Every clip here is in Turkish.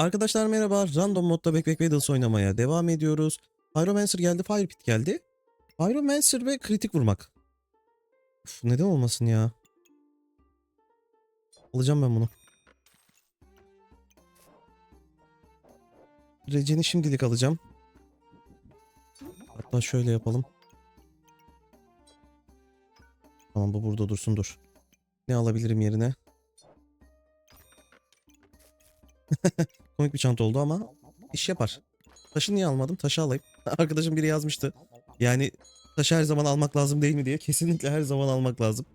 Arkadaşlar merhaba. Random modda Backpack Battles oynamaya devam ediyoruz. Pyromancer geldi, Fire Pit geldi. Pyromancer ve kritik vurmak. Uf, neden olmasın ya? Alacağım ben bunu. Recen'i şimdilik alacağım. Hatta şöyle yapalım. Tamam bu burada dursun dur. Ne alabilirim yerine? Komik bir çanta oldu ama iş yapar. Taşı niye almadım? Taşı alayım. Arkadaşım biri yazmıştı. Yani taşı her zaman almak lazım değil mi diye. Kesinlikle her zaman almak lazım.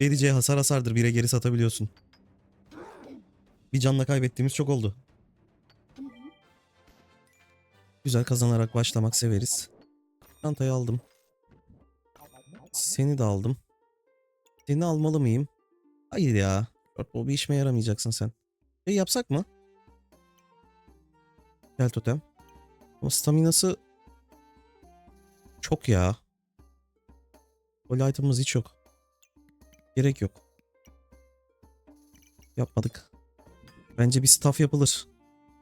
Vereceği hasar hasardır. Bire geri satabiliyorsun. Bir canla kaybettiğimiz çok oldu. Güzel kazanarak başlamak severiz. Çantayı aldım. Seni de aldım. Seni almalı mıyım? Hayır ya. O bir işime yaramayacaksın sen. Şey yapsak mı? Gel totem. Ama staminası çok ya. Holy item'ımız hiç yok. Gerek yok. Yapmadık. Bence bir staff yapılır.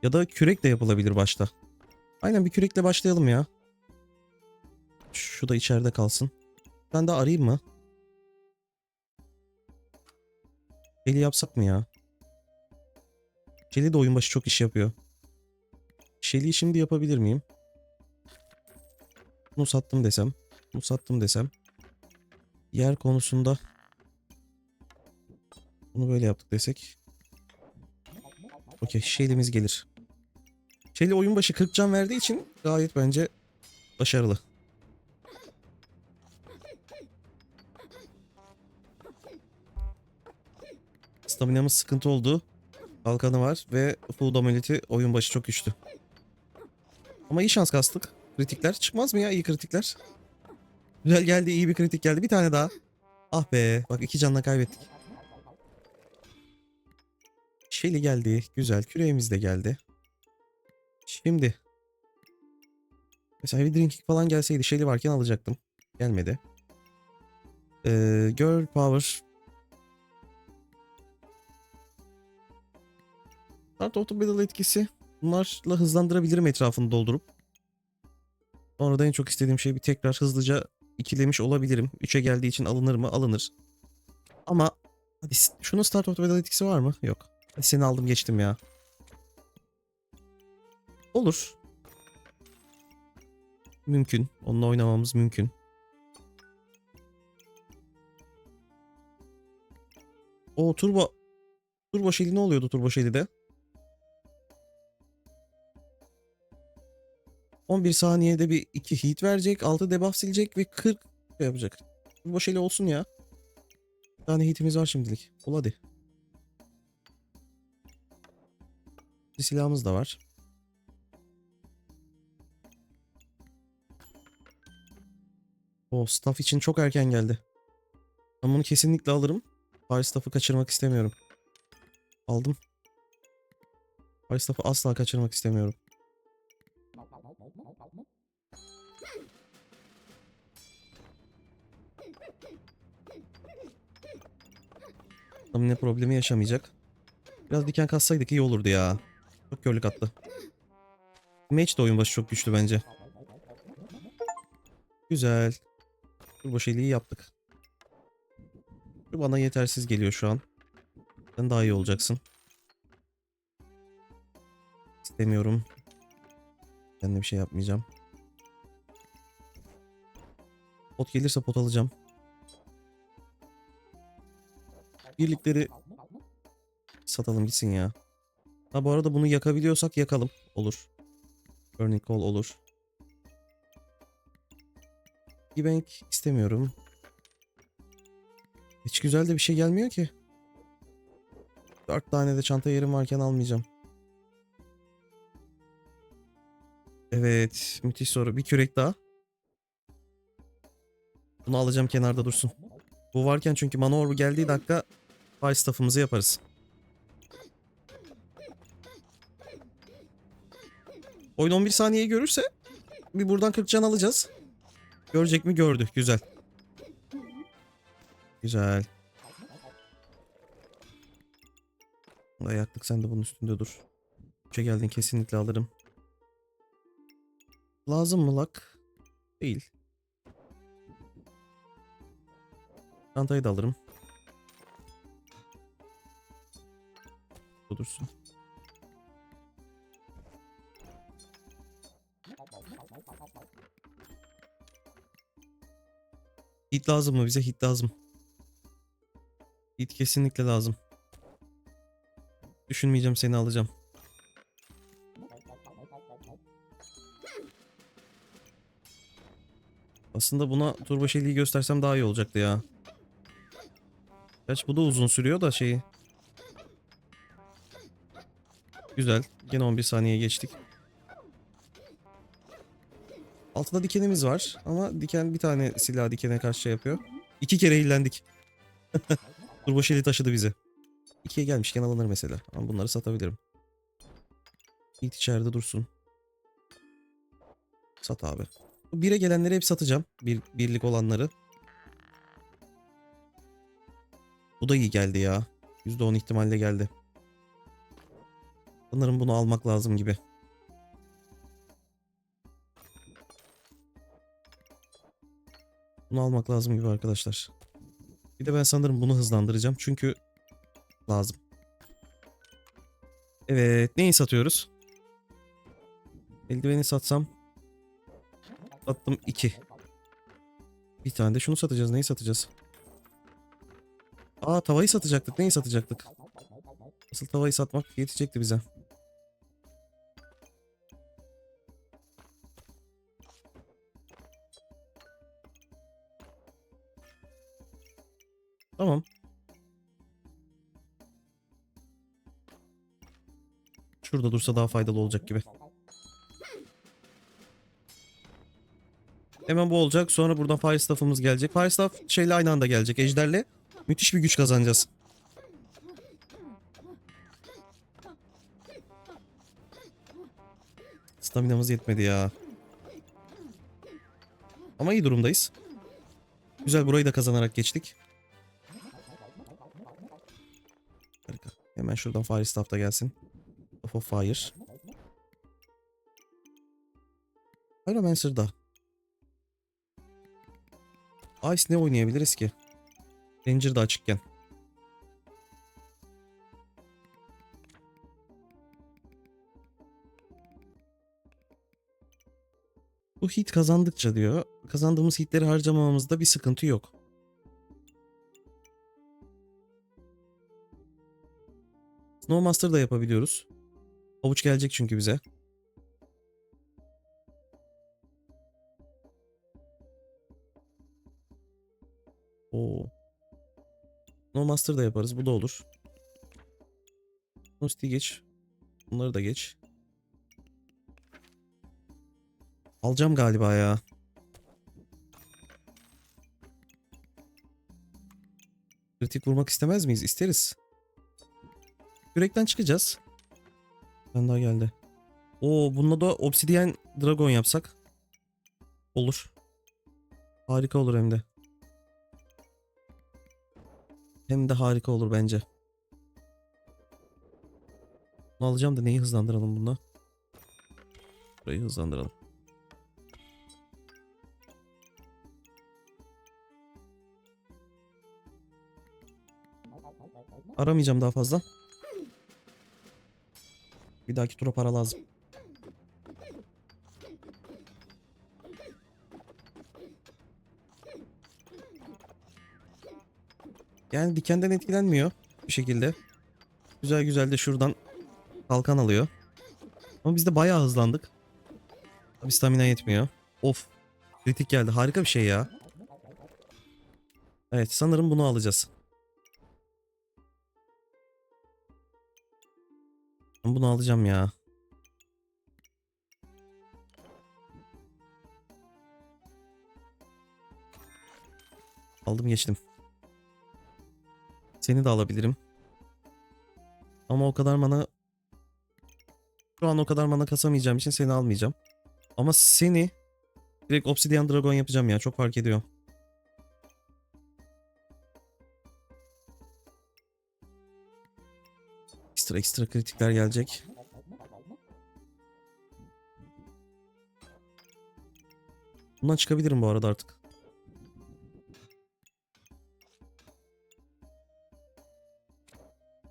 Ya da kürek de yapılabilir başta. Aynen bir kürekle başlayalım ya. Şu da içeride kalsın. Ben de arayayım mı? Eli yapsak mı ya? Jelly de oyun başı çok iş yapıyor. Shelly'i şimdi yapabilir miyim? Bunu sattım desem. Bunu sattım desem. Yer konusunda bunu böyle yaptık desek. Okey Shelly'miz gelir. Shelly oyun başı 40 can verdiği için gayet bence başarılı. Staminamız sıkıntı oldu. Kalkanı var ve full dominity oyun başı çok güçlü. Ama iyi şans kastık. Kritikler çıkmaz mı ya iyi kritikler? Güzel geldi iyi bir kritik geldi. Bir tane daha. Ah be bak iki canla kaybettik. Shelly geldi. Güzel. Küreğimiz de geldi. Şimdi. Mesela bir drinking falan gelseydi Shelly varken alacaktım. Gelmedi. Ee, girl power. Start the battle etkisi. Bunlarla hızlandırabilirim etrafını doldurup. Sonra da en çok istediğim şey bir tekrar hızlıca ikilemiş olabilirim. 3'e geldiği için alınır mı? Alınır. Ama hadi şunun start battle etkisi var mı? Yok. Seni aldım geçtim ya. Olur. Mümkün. Onunla oynamamız mümkün. O turbo Turbo Shelly ne oluyordu Turbo Shelly'de? 11 saniyede bir 2 hit verecek, 6 debuff silecek ve 40 şey yapacak. Turbo Shelly olsun ya. Bir tane hitimiz var şimdilik. Ol hadi. Bir silahımız da var. O staff için çok erken geldi. Ben bunu kesinlikle alırım. Fire staff'ı kaçırmak istemiyorum. Aldım. Fire staff'ı asla kaçırmak istemiyorum. Ne problemi yaşamayacak. Biraz diken kassaydık iyi olurdu ya. Çok körlük attı. Mage de oyun başı çok güçlü bence. Güzel. Turbo şeyliği yaptık. Bu bana yetersiz geliyor şu an. Sen daha iyi olacaksın. İstemiyorum. Ben de bir şey yapmayacağım. Pot gelirse pot alacağım. Birlikleri satalım gitsin ya. Ha bu arada bunu yakabiliyorsak yakalım. Olur. Burning Coal olur. Bank istemiyorum. Hiç güzel de bir şey gelmiyor ki. Dört tane de çanta yerim varken almayacağım. Evet. Müthiş soru. Bir kürek daha. Bunu alacağım kenarda dursun. Bu varken çünkü mana orbu geldiği dakika fire staff'ımızı yaparız. Oyun 11 saniyeyi görürse bir buradan 40 can alacağız. Görecek mi? Gördü. Güzel. Güzel. Yaktık sen de bunun üstünde dur. Üçe geldin kesinlikle alırım. Lazım mı lak? Değil. Çantayı da alırım. Bu dursun. Hit lazım mı? Bize hit lazım. Hit kesinlikle lazım. Düşünmeyeceğim seni alacağım. Aslında buna turbo şeyliği göstersem daha iyi olacaktı ya. Gerçi bu da uzun sürüyor da şeyi. Güzel. Gene 11 saniye geçtik. Altıda dikenimiz var ama diken bir tane silah dikene karşı şey yapıyor. İki kere hillendik. Turbo şeyliği taşıdı bizi. İkiye gelmişken alınır mesela. Ama bunları satabilirim. Yiğit içeride dursun. Sat abi. Bire gelenleri hep satacağım. Bir, birlik olanları. Bu da iyi geldi ya. %10 ihtimalle geldi. Sanırım bunu almak lazım gibi. Bunu almak lazım gibi arkadaşlar. Bir de ben sanırım bunu hızlandıracağım. Çünkü lazım. Evet. Neyi satıyoruz? Eldiveni satsam. Sattım 2. Bir tane de şunu satacağız. Neyi satacağız? Aa tavayı satacaktık. Neyi satacaktık? Asıl tavayı satmak yetecekti bize. Şurada dursa daha faydalı olacak gibi. Hemen bu olacak. Sonra buradan Firestaff'ımız gelecek. Firestaff şeyle aynı anda gelecek. Ejderle. Müthiş bir güç kazanacağız. Staminamız yetmedi ya. Ama iyi durumdayız. Güzel burayı da kazanarak geçtik. Harika. Hemen şuradan Firestaff da gelsin. Of of Fire. Pyromancer da. Ice ne oynayabiliriz ki? Ranger da açıkken. Bu hit kazandıkça diyor. Kazandığımız hitleri harcamamamızda bir sıkıntı yok. Snowmaster da yapabiliyoruz. Avuç gelecek çünkü bize. Oo. Snowmaster da yaparız. Bu da olur. Nosti geç. Bunları da geç. Alacağım galiba ya. Kritik vurmak istemez miyiz? İsteriz. Yürekten çıkacağız. Ben daha geldi. Oo bununla da Obsidian Dragon yapsak. Olur. Harika olur hem de. Hem de harika olur bence. Bunu alacağım da neyi hızlandıralım bununla? Burayı hızlandıralım. Aramayacağım daha fazla. Bir dahaki tura para lazım. Yani dikenden etkilenmiyor bir şekilde. Güzel güzel de şuradan kalkan alıyor. Ama biz de bayağı hızlandık. Tabi stamina yetmiyor. Of. Kritik geldi. Harika bir şey ya. Evet sanırım bunu alacağız. Bunu alacağım ya. Aldım geçtim. Seni de alabilirim. Ama o kadar mana... Şu an o kadar mana kasamayacağım için seni almayacağım. Ama seni direkt Obsidian Dragon yapacağım ya. Çok fark ediyor. ekstra ekstra kritikler gelecek. Bundan çıkabilirim bu arada artık.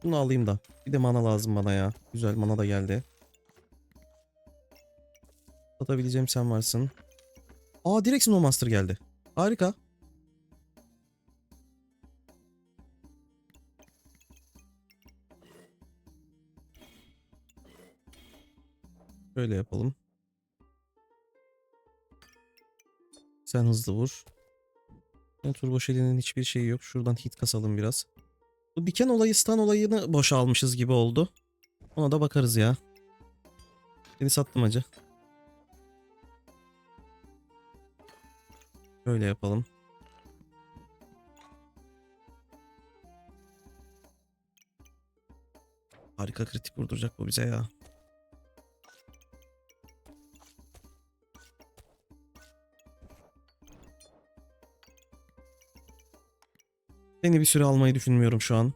Bunu alayım da. Bir de mana lazım bana ya. Güzel mana da geldi. Satabileceğim sen varsın. Aa direkt Snowmaster geldi. Harika. Böyle yapalım. Sen hızlı vur. Yani Turbo Shelly'nin hiçbir şeyi yok. Şuradan hit kasalım biraz. Bu diken olayı, stun olayını boşa almışız gibi oldu. Ona da bakarız ya. Seni sattım acı. Böyle yapalım. Harika kritik vurduracak bu bize ya. Seni bir süre almayı düşünmüyorum şu an.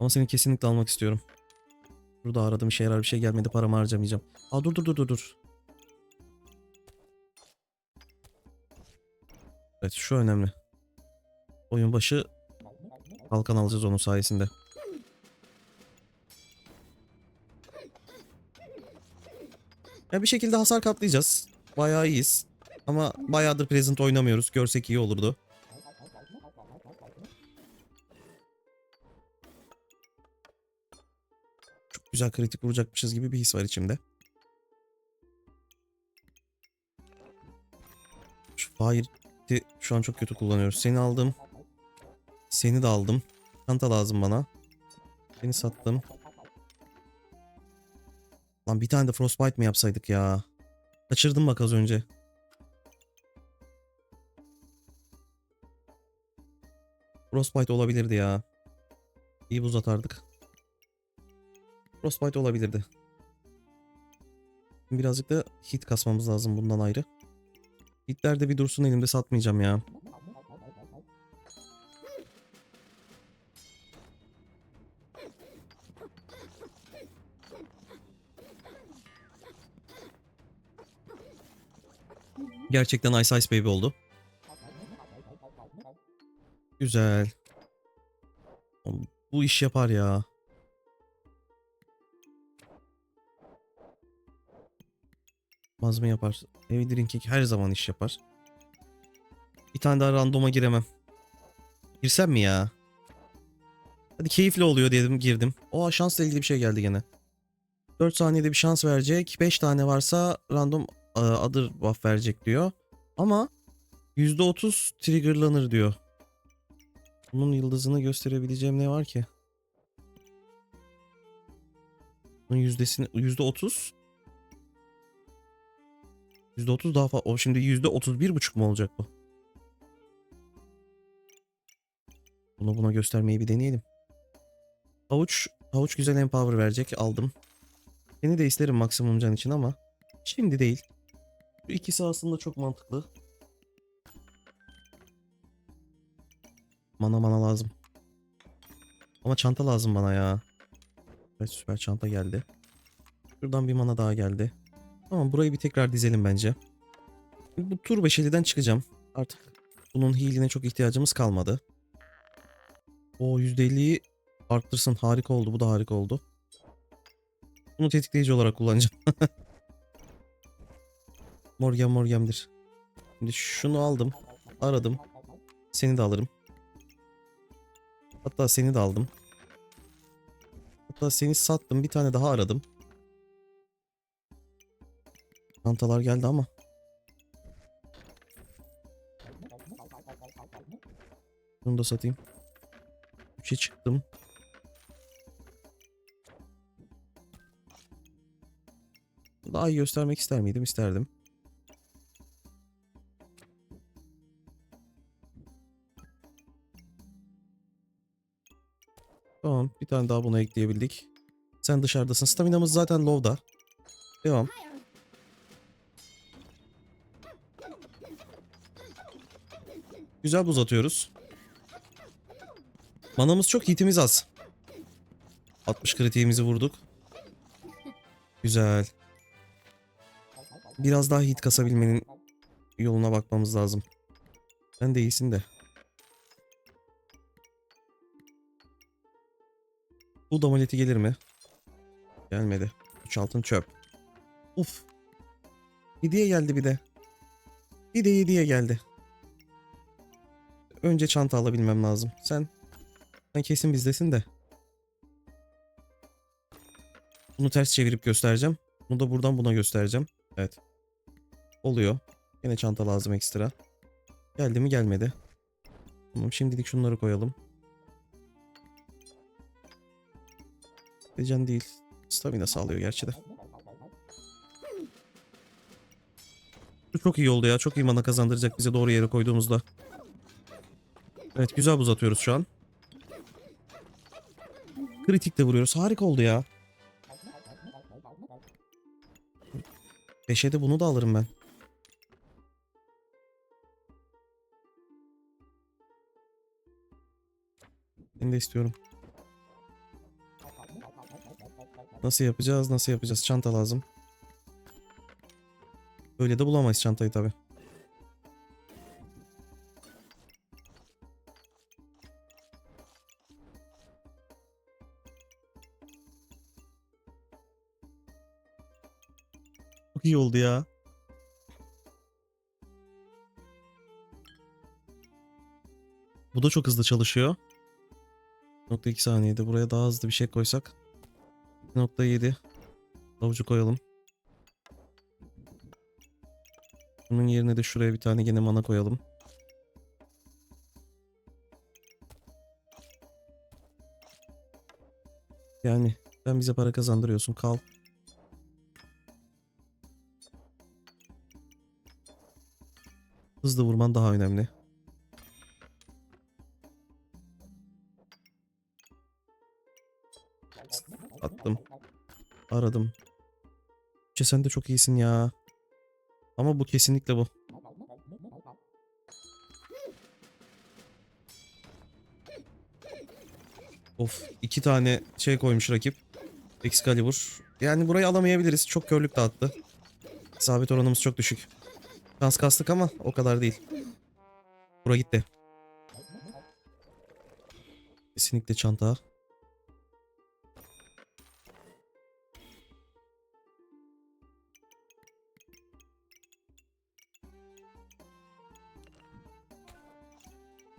Ama seni kesinlikle almak istiyorum. Burada aradım işe yarar bir şey gelmedi paramı harcamayacağım. Aa dur dur dur dur dur. Evet şu önemli. Oyun başı kalkan alacağız onun sayesinde. Ya bir şekilde hasar katlayacağız. Bayağı iyiyiz. Ama bayağıdır present oynamıyoruz. Görsek iyi olurdu. Güzel kritik vuracakmışız gibi bir his var içimde. Şu Fire'i şu an çok kötü kullanıyoruz. Seni aldım. Seni de aldım. Çanta lazım bana. Seni sattım. Lan bir tane de Frostbite mi yapsaydık ya? Kaçırdım bak az önce. Frostbite olabilirdi ya. İyi buz atardık. Frostbite olabilirdi. Birazcık da hit kasmamız lazım bundan ayrı. Hitler de bir dursun elimde satmayacağım ya. Gerçekten Ice Ice Baby oldu. Güzel. Bu iş yapar ya. Mazme yapar. Heavy Drinking her zaman iş yapar. Bir tane daha randoma giremem. Girsem mi ya? Hadi keyifli oluyor dedim girdim. O şansla ilgili bir şey geldi gene. 4 saniyede bir şans verecek. 5 tane varsa random e, other buff verecek diyor. Ama %30 triggerlanır diyor. Bunun yıldızını gösterebileceğim ne var ki? Bunun yüzdesini %30 %30 daha fazla. O şimdi %31,5 mu olacak bu? Bunu buna göstermeyi bir deneyelim. Havuç, havuç güzel empower verecek. Aldım. Seni de isterim maksimum can için ama şimdi değil. Bu ikisi aslında çok mantıklı. Mana mana lazım. Ama çanta lazım bana ya. Evet süper çanta geldi. Şuradan bir mana daha geldi. Tamam burayı bir tekrar dizelim bence. Bu tur 5'liden çıkacağım. Artık bunun heal'ine çok ihtiyacımız kalmadı. O %50'yi arttırsın. Harika oldu. Bu da harika oldu. Bunu tetikleyici olarak kullanacağım. Morgan Morgan'dir. Şimdi şunu aldım. Aradım. Seni de alırım. Hatta seni de aldım. Hatta seni sattım. Bir tane daha aradım. Çantalar geldi ama. Bunu da satayım. 3'e çıktım. Daha iyi göstermek ister miydim? İsterdim. Tamam. Bir tane daha buna ekleyebildik. Sen dışarıdasın. Staminamız zaten low'da. Devam. Güzel buz atıyoruz. Manamız çok, hitimiz az. 60 kritiğimizi vurduk. Güzel. biraz daha hit kasabilmenin yoluna bakmamız lazım. Sen de iyisin de. Bu damaleti gelir mi? Gelmedi. 3 altın çöp. Uf. 7'ye geldi bir de. Bir de 7'ye geldi. Önce çanta alabilmem lazım. Sen sen kesin bizdesin de. Bunu ters çevirip göstereceğim. Bunu da buradan buna göstereceğim. Evet. Oluyor. Yine çanta lazım ekstra. Geldi mi gelmedi. Tamam şimdilik şunları koyalım. Decan değil. Stamina sağlıyor gerçi de. Bu çok iyi oldu ya. Çok iyi mana kazandıracak bize doğru yere koyduğumuzda. Evet güzel buz atıyoruz şu an. Kritik de vuruyoruz. Harika oldu ya. 5'e de bunu da alırım ben. Ben de istiyorum. Nasıl yapacağız? Nasıl yapacağız? Çanta lazım. Öyle de bulamayız çantayı tabi. Çok iyi oldu ya. Bu da çok hızlı çalışıyor. 2 saniyede buraya daha hızlı bir şey koysak. 2.7 Avucu koyalım. Bunun yerine de şuraya bir tane gene mana koyalım. Yani sen bize para kazandırıyorsun kal. Hızlı vurman daha önemli. Attım. Aradım. Şey sen de çok iyisin ya. Ama bu kesinlikle bu. Of iki tane şey koymuş rakip. Excalibur. Yani burayı alamayabiliriz. Çok körlük dağıttı. İsabet oranımız çok düşük. Şans kastık ama o kadar değil. Bura gitti. Kesinlikle çanta.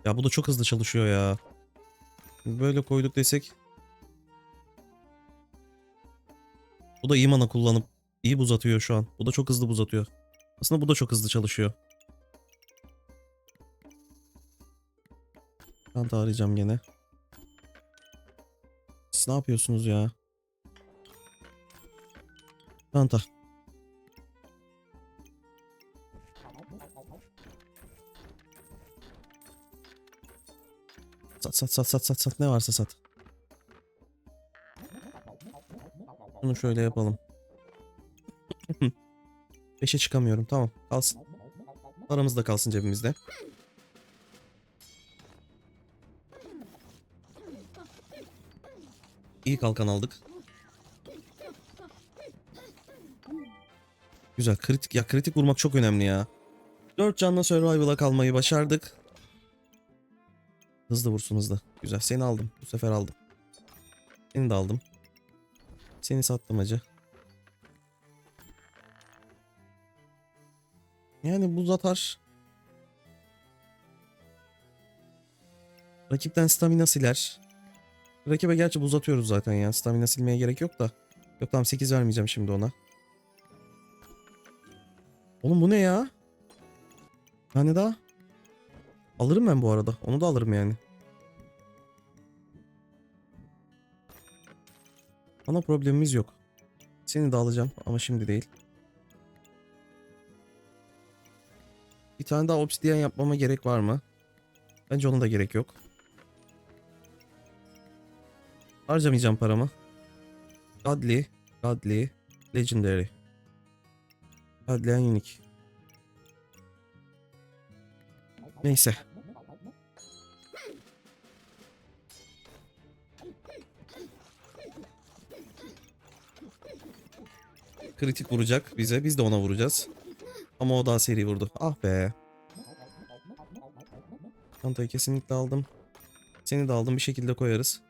Ya bu da çok hızlı çalışıyor ya. Böyle koyduk desek. Bu da iyi mana kullanıp iyi buz atıyor şu an. Bu da çok hızlı buz atıyor. Aslında bu da çok hızlı çalışıyor. Çanta arayacağım gene. Siz ne yapıyorsunuz ya? Çanta. Sat sat sat sat sat sat ne varsa sat. Bunu şöyle yapalım. Beşe çıkamıyorum tamam kalsın. Paramız da kalsın cebimizde. İyi kalkan aldık. Güzel kritik ya kritik vurmak çok önemli ya. 4 canla survival'a kalmayı başardık. Hızlı vursun hızlı. Güzel seni aldım. Bu sefer aldım. Seni de aldım. Seni sattım acı. Yani buz atar. Rakipten stamina siler. Rakibe gerçi buz atıyoruz zaten ya. Stamina silmeye gerek yok da. Yok tamam 8 vermeyeceğim şimdi ona. Oğlum bu ne ya? Tane daha. Alırım ben bu arada. Onu da alırım yani. Ana problemimiz yok. Seni de alacağım ama şimdi değil. Bir tane daha obsidiyen yapmama gerek var mı? Bence ona da gerek yok. Harcamayacağım paramı. Godly, Godly, Legendary. Godly and Unique. Neyse. kritik vuracak bize. Biz de ona vuracağız. Ama o daha seri vurdu. Ah be. Çantayı kesinlikle aldım. Seni de aldım bir şekilde koyarız.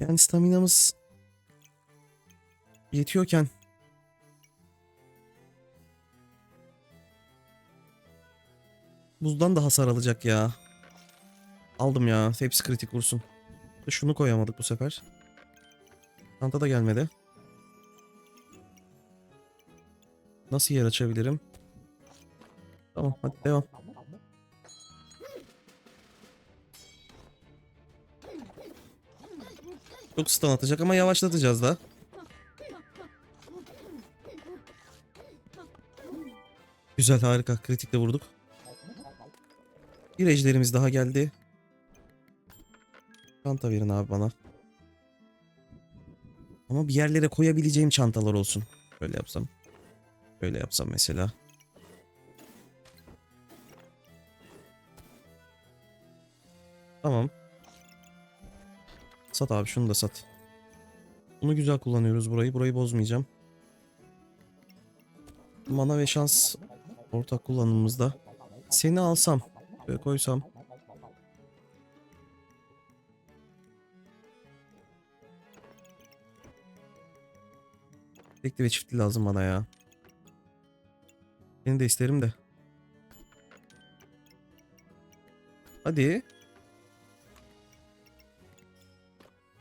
Yani staminamız yetiyorken buzdan da hasar alacak ya. Aldım ya. Hepsi kritik vursun. Şunu koyamadık bu sefer. Çanta da gelmedi. Nasıl yer açabilirim? Tamam hadi devam. Çok stun atacak ama yavaşlatacağız da. Güzel harika. Kritikle vurduk. Bir ejderimiz daha geldi. Çanta verin abi bana. Ama bir yerlere koyabileceğim çantalar olsun. Böyle yapsam. Böyle yapsam mesela. Tamam. Sat abi şunu da sat. Bunu güzel kullanıyoruz burayı. Burayı bozmayacağım. Mana ve şans ortak kullanımımızda. Seni alsam ve koysam. Tekli ve çiftli lazım bana ya. Seni de isterim de. Hadi.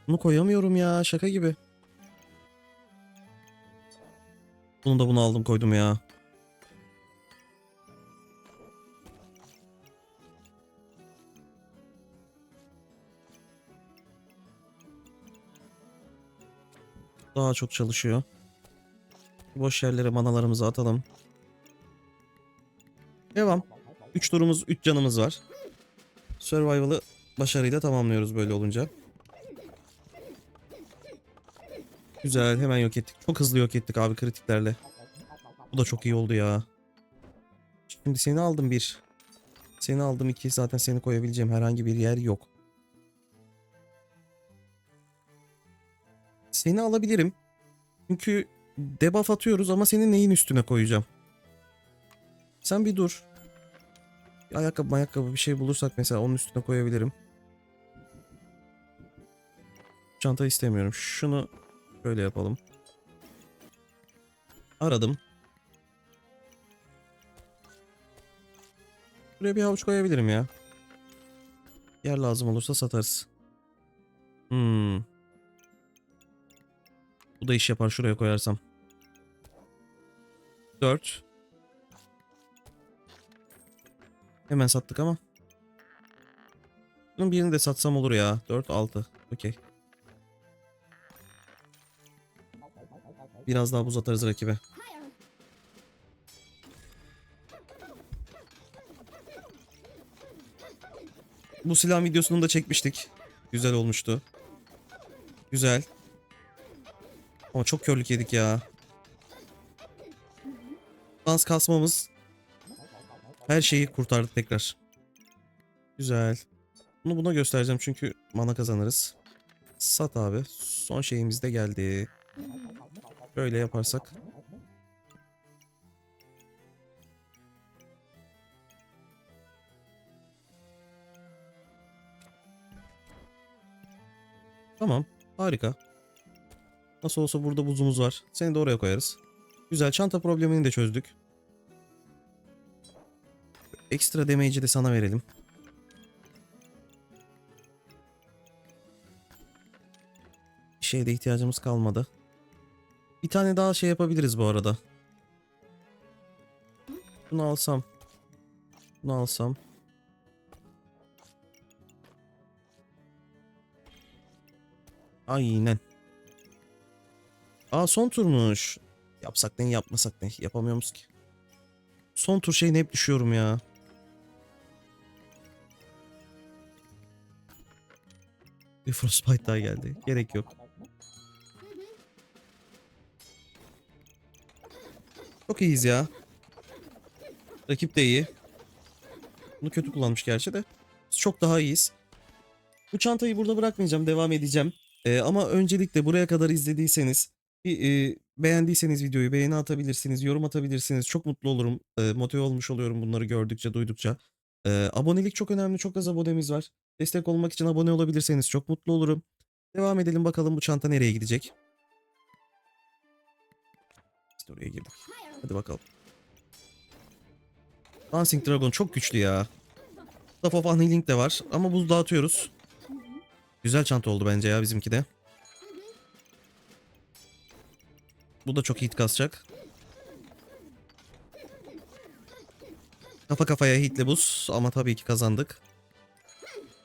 Bunu koyamıyorum ya şaka gibi. Bunu da bunu aldım koydum ya. Daha çok çalışıyor. Boş yerlere manalarımızı atalım. Devam. 3 turumuz, 3 canımız var. Survival'ı başarıyla tamamlıyoruz böyle olunca. Güzel hemen yok ettik. Çok hızlı yok ettik abi kritiklerle. Bu da çok iyi oldu ya. Şimdi seni aldım bir. Seni aldım iki. Zaten seni koyabileceğim herhangi bir yer yok. Seni alabilirim. Çünkü debuff atıyoruz ama seni neyin üstüne koyacağım? Sen bir dur. Ayakkabı ayakkabı bir şey bulursak mesela onun üstüne koyabilirim. Çanta istemiyorum. Şunu Böyle yapalım. Aradım. Buraya bir havuç koyabilirim ya. Yer lazım olursa satarız. Hmm. Bu da iş yapar şuraya koyarsam. 4. Hemen sattık ama. Bunun birini de satsam olur ya. 4 6. Okey. Biraz daha buz atarız rakibe. Bu silah videosunu da çekmiştik. Güzel olmuştu. Güzel. Ama çok körlük yedik ya. Dans kasmamız her şeyi kurtardı tekrar. Güzel. Bunu buna göstereceğim çünkü mana kazanırız. Sat abi. Son şeyimiz de geldi. Böyle yaparsak. Tamam. Harika. Nasıl olsa burada buzumuz var. Seni de oraya koyarız. Güzel. Çanta problemini de çözdük. Ekstra damage'i de sana verelim. Bir şeye de ihtiyacımız kalmadı. Bir tane daha şey yapabiliriz bu arada. Bunu alsam. Bunu alsam. Aynen. Aa son turmuş. Yapsak ne yapmasak ne yapamıyoruz ki. Son tur şeyine hep düşüyorum ya. Bir Frostbite daha geldi. Gerek yok. Çok iyiyiz ya. Rakip de iyi. Bunu kötü kullanmış gerçi de. Biz çok daha iyiyiz. Bu çantayı burada bırakmayacağım. Devam edeceğim. Ee, ama öncelikle buraya kadar izlediyseniz bir, e, beğendiyseniz videoyu beğeni atabilirsiniz, yorum atabilirsiniz. Çok mutlu olurum. E, motive olmuş oluyorum bunları gördükçe, duydukça. E, abonelik çok önemli. Çok az abonemiz var. Destek olmak için abone olabilirseniz çok mutlu olurum. Devam edelim bakalım bu çanta nereye gidecek. İşte oraya girdik. Hadi bakalım. Dancing Dragon çok güçlü ya. Staff of Anhealing de var ama buz dağıtıyoruz. Güzel çanta oldu bence ya bizimki de. Bu da çok hit kasacak. Kafa kafaya hitle buz ama tabii ki kazandık.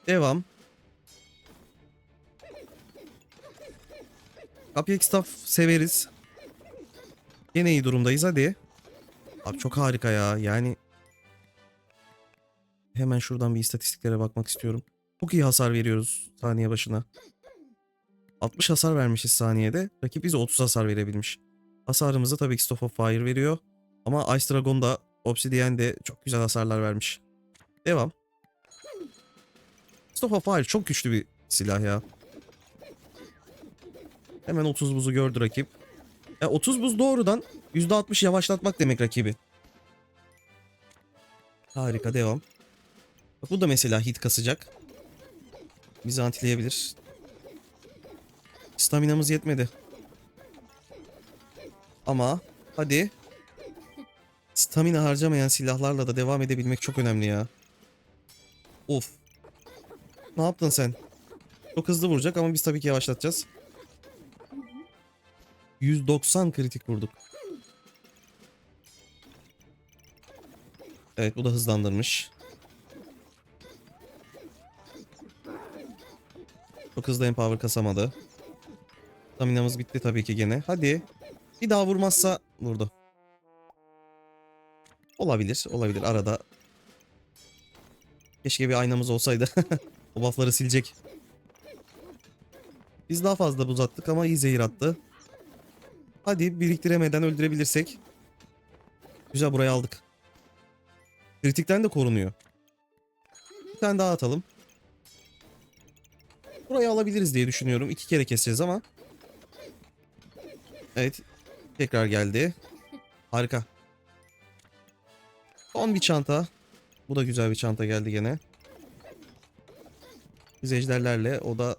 Devam. Cupcake Staff severiz. Yine iyi durumdayız hadi. Abi çok harika ya yani. Hemen şuradan bir istatistiklere bakmak istiyorum. Çok iyi hasar veriyoruz saniye başına. 60 hasar vermişiz saniyede. Rakip bize 30 hasar verebilmiş. Hasarımızı tabii ki Stop of Fire veriyor. Ama Ice Dragon da Obsidian de çok güzel hasarlar vermiş. Devam. Stop of çok güçlü bir silah ya. Hemen 30 buzu gördü rakip. E 30 buz doğrudan %60 yavaşlatmak demek rakibi. Harika devam. Bak bu da mesela hit kasacak. Bizi antileyebilir. Staminamız yetmedi. Ama hadi. Stamina harcamayan silahlarla da devam edebilmek çok önemli ya. Of. Ne yaptın sen? Çok hızlı vuracak ama biz tabii ki yavaşlatacağız. 190 kritik vurduk. Evet bu da hızlandırmış. Çok hızlı empower kasamadı. Staminamız bitti tabii ki gene. Hadi. Bir daha vurmazsa vurdu. Olabilir. Olabilir. Arada. Keşke bir aynamız olsaydı. o buffları silecek. Biz daha fazla buz attık ama iyi zehir attı. Hadi biriktiremeden öldürebilirsek. Güzel burayı aldık. Kritikten de korunuyor. Bir tane daha atalım. Burayı alabiliriz diye düşünüyorum. İki kere keseceğiz ama. Evet. Tekrar geldi. Harika. Son bir çanta. Bu da güzel bir çanta geldi gene. Biz ejderlerle o da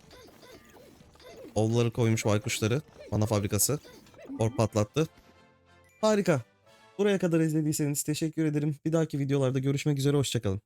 ovları koymuş baykuşları. Mana fabrikası. Or patlattı. Harika. Buraya kadar izlediyseniz teşekkür ederim. Bir dahaki videolarda görüşmek üzere. Hoşçakalın.